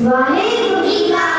ਵਾਹਿਗੁਰੂ ਜੀ ਕਾ